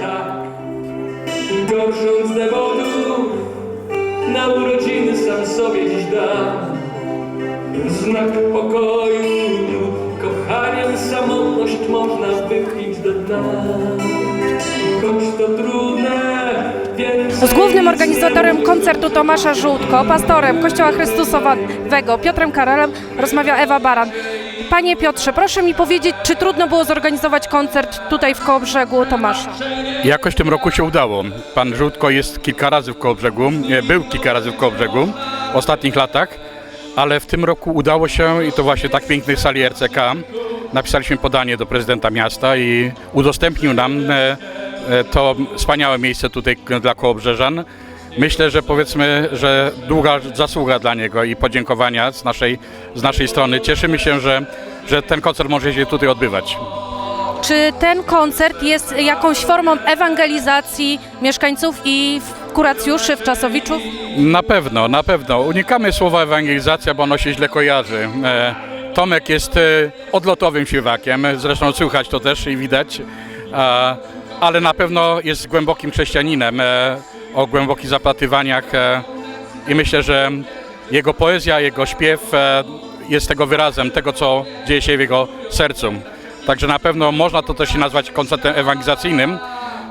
tak, gorsząc dewotów, na urodziny sam sobie dziś dam. Znak pokoju, kochaniem samotność można wypić do dna. Choć to trudne. Z głównym organizatorem koncertu Tomasza Żółtko, pastorem Kościoła Chrystusowego Piotrem Karelem rozmawia Ewa Baran. Panie Piotrze, proszę mi powiedzieć, czy trudno było zorganizować koncert tutaj w Kołobrzegu Tomasza? Jakoś w tym roku się udało. Pan Żółtko jest kilka razy w Kołobrzegu, nie, był kilka razy w Kołobrzegu w ostatnich latach, ale w tym roku udało się i to właśnie tak pięknej sali RCK. Napisaliśmy podanie do prezydenta miasta i udostępnił nam e, e, to wspaniałe miejsce tutaj dla Kołobrzeżan. Myślę, że powiedzmy, że długa zasługa dla niego i podziękowania z naszej, z naszej strony. Cieszymy się, że, że ten koncert może się tutaj odbywać. Czy ten koncert jest jakąś formą ewangelizacji mieszkańców i kuracjuszy, wczasowiczów? Na pewno, na pewno. Unikamy słowa ewangelizacja, bo ono się źle kojarzy. E, Tomek jest e, odlotowym śpiewakiem, zresztą słychać to też i widać, ale na pewno jest głębokim chrześcijaninem e, o głębokich zaplatywaniach e, i myślę, że jego poezja, jego śpiew e, jest tego wyrazem, tego co dzieje się w jego sercu. Także na pewno można to też nazwać koncertem ewangelizacyjnym.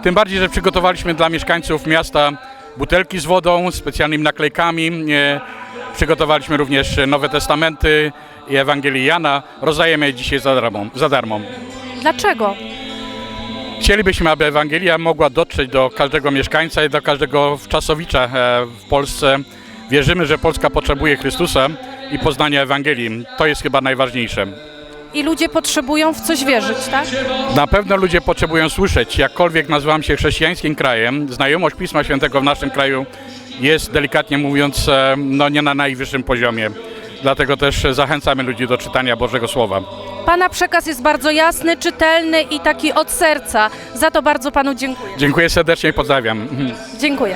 Tym bardziej, że przygotowaliśmy dla mieszkańców miasta butelki z wodą, specjalnymi naklejkami. E, Przygotowaliśmy również Nowe Testamenty i Ewangelii Jana. Rozdajemy je dzisiaj za darmo. Za darmo. Dlaczego? Chcielibyśmy, aby Ewangelia mogła dotrzeć do każdego mieszkańca i do każdego wczasowicza e, w Polsce. Wierzymy, że Polska potrzebuje Chrystusa i poznania Ewangelii. To jest chyba najważniejsze. I ludzie potrzebują w coś wierzyć, tak? Na pewno ludzie potrzebują słyszeć, jakkolwiek nazywam się chrześcijańskim krajem, znajomość Pisma Świętego w naszym kraju jest delikatnie mówiąc e, no nie na najwyższym poziomie. Dlatego też zachęcamy ludzi do czytania Bożego Słowa. Pana przekaz jest bardzo jasny, czytelny i taki od serca. Za to bardzo panu dziękuję. Dziękuję serdecznie i pozdrawiam. Dziękuję.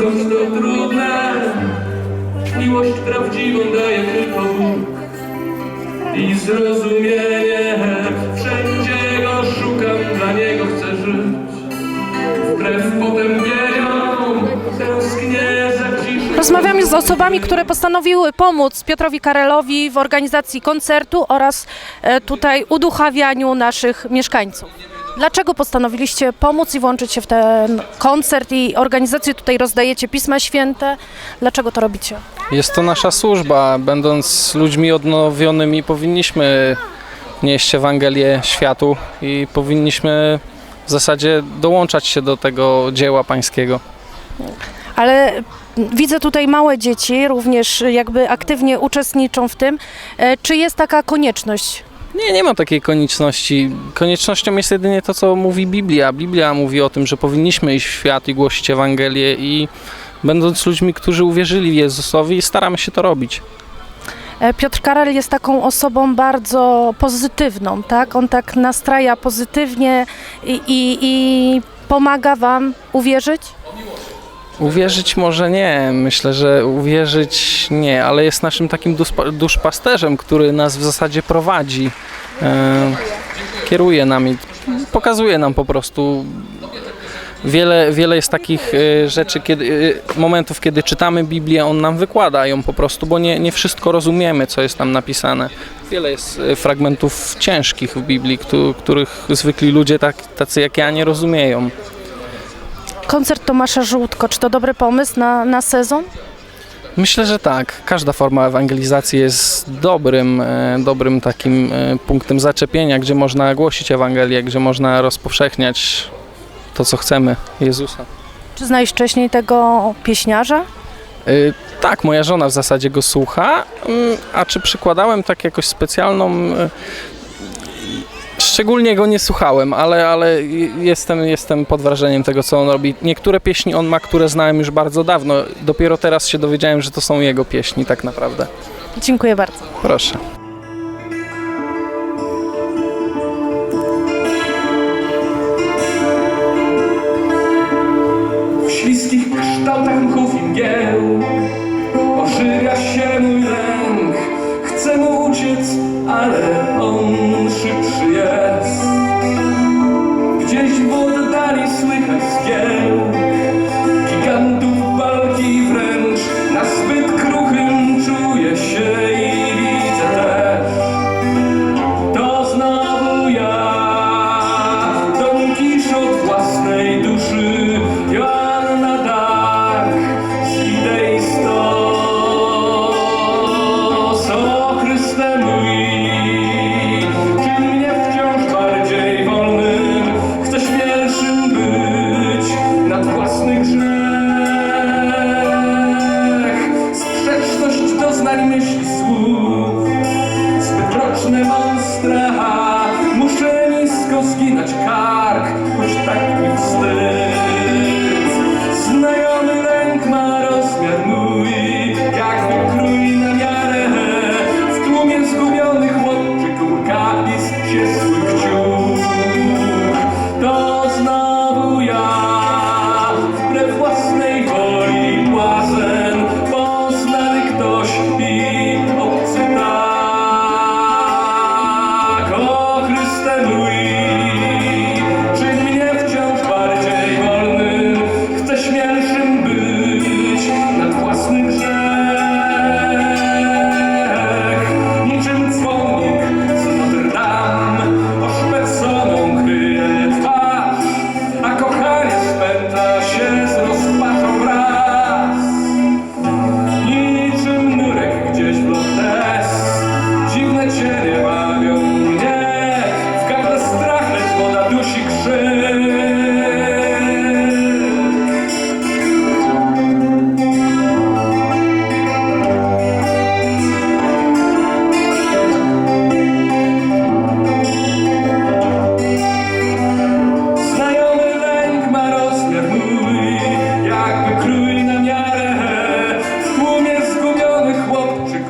To trudne, miłość prawdziwą daje tylko Bóg. I zrozumienie, wszędzie go szukam, dla niego chcę żyć. Wbrew potępieniom, Rozmawiamy z osobami, które postanowiły pomóc Piotrowi Karelowi w organizacji koncertu oraz e, tutaj uduchawianiu naszych mieszkańców. Dlaczego postanowiliście pomóc i włączyć się w ten koncert i organizację? Tutaj rozdajecie Pisma Święte. Dlaczego to robicie? Jest to nasza służba. Będąc ludźmi odnowionymi, powinniśmy nieść Ewangelię światu i powinniśmy w zasadzie dołączać się do tego dzieła pańskiego. Ale widzę tutaj małe dzieci, również jakby aktywnie uczestniczą w tym. E, Czy jest taka konieczność? Nie, nie ma takiej konieczności. Koniecznością jest jedynie to, co mówi Biblia. Biblia mówi o tym, że powinniśmy iść w świat i głosić Ewangelię i będąc ludźmi, którzy uwierzyli Jezusowi, staramy się to robić. E, Piotr Karel jest taką osobą bardzo pozytywną, tak? On tak nastraja pozytywnie i, i, i pomaga wam uwierzyć? Uwierzyć może nie, myślę, że uwierzyć nie, ale jest naszym takim duszpa- duszpasterzem, który nas w zasadzie prowadzi, e, kieruje nami, pokazuje nam po prostu. Wiele, wiele jest takich e, rzeczy, kiedy, e, momentów, kiedy czytamy Biblię, on nam wykłada ją po prostu, bo nie, nie wszystko rozumiemy, co jest tam napisane. Wiele jest e, fragmentów ciężkich w Biblii, któ- których zwykli ludzie, tak, tacy jak ja, nie rozumieją. Koncert Tomasza Żółtko, czy to dobry pomysł na, na sezon? Myślę, że tak. Każda forma ewangelizacji jest dobrym, e, dobrym takim e, punktem zaczepienia, gdzie można głosić Ewangelię, gdzie można rozpowszechniać to, co chcemy, Jezusa. Czy znałeś wcześniej tego pieśniarza? E, Tak, moja żona w zasadzie go słucha, mm, a czy przykładałem tak jakoś specjalną... Szczególnie go nie słuchałem, ale, ale jestem, jestem pod wrażeniem tego, co on robi. Niektóre pieśni on ma, które znałem już bardzo dawno. Dopiero teraz się dowiedziałem, że to są jego pieśni tak naprawdę. Dziękuję bardzo. Proszę. W śliskich kształtach mchów i mgieł Ożywia się ale on szybszy jest vermiş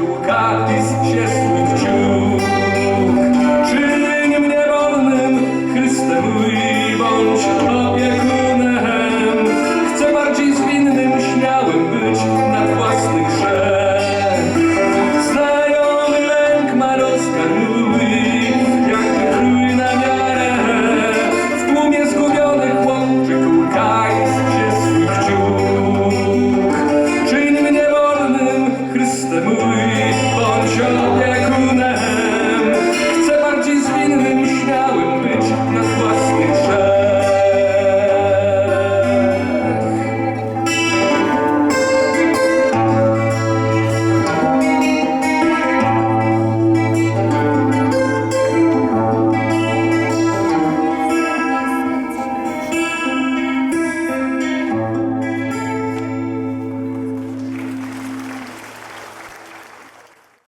руках.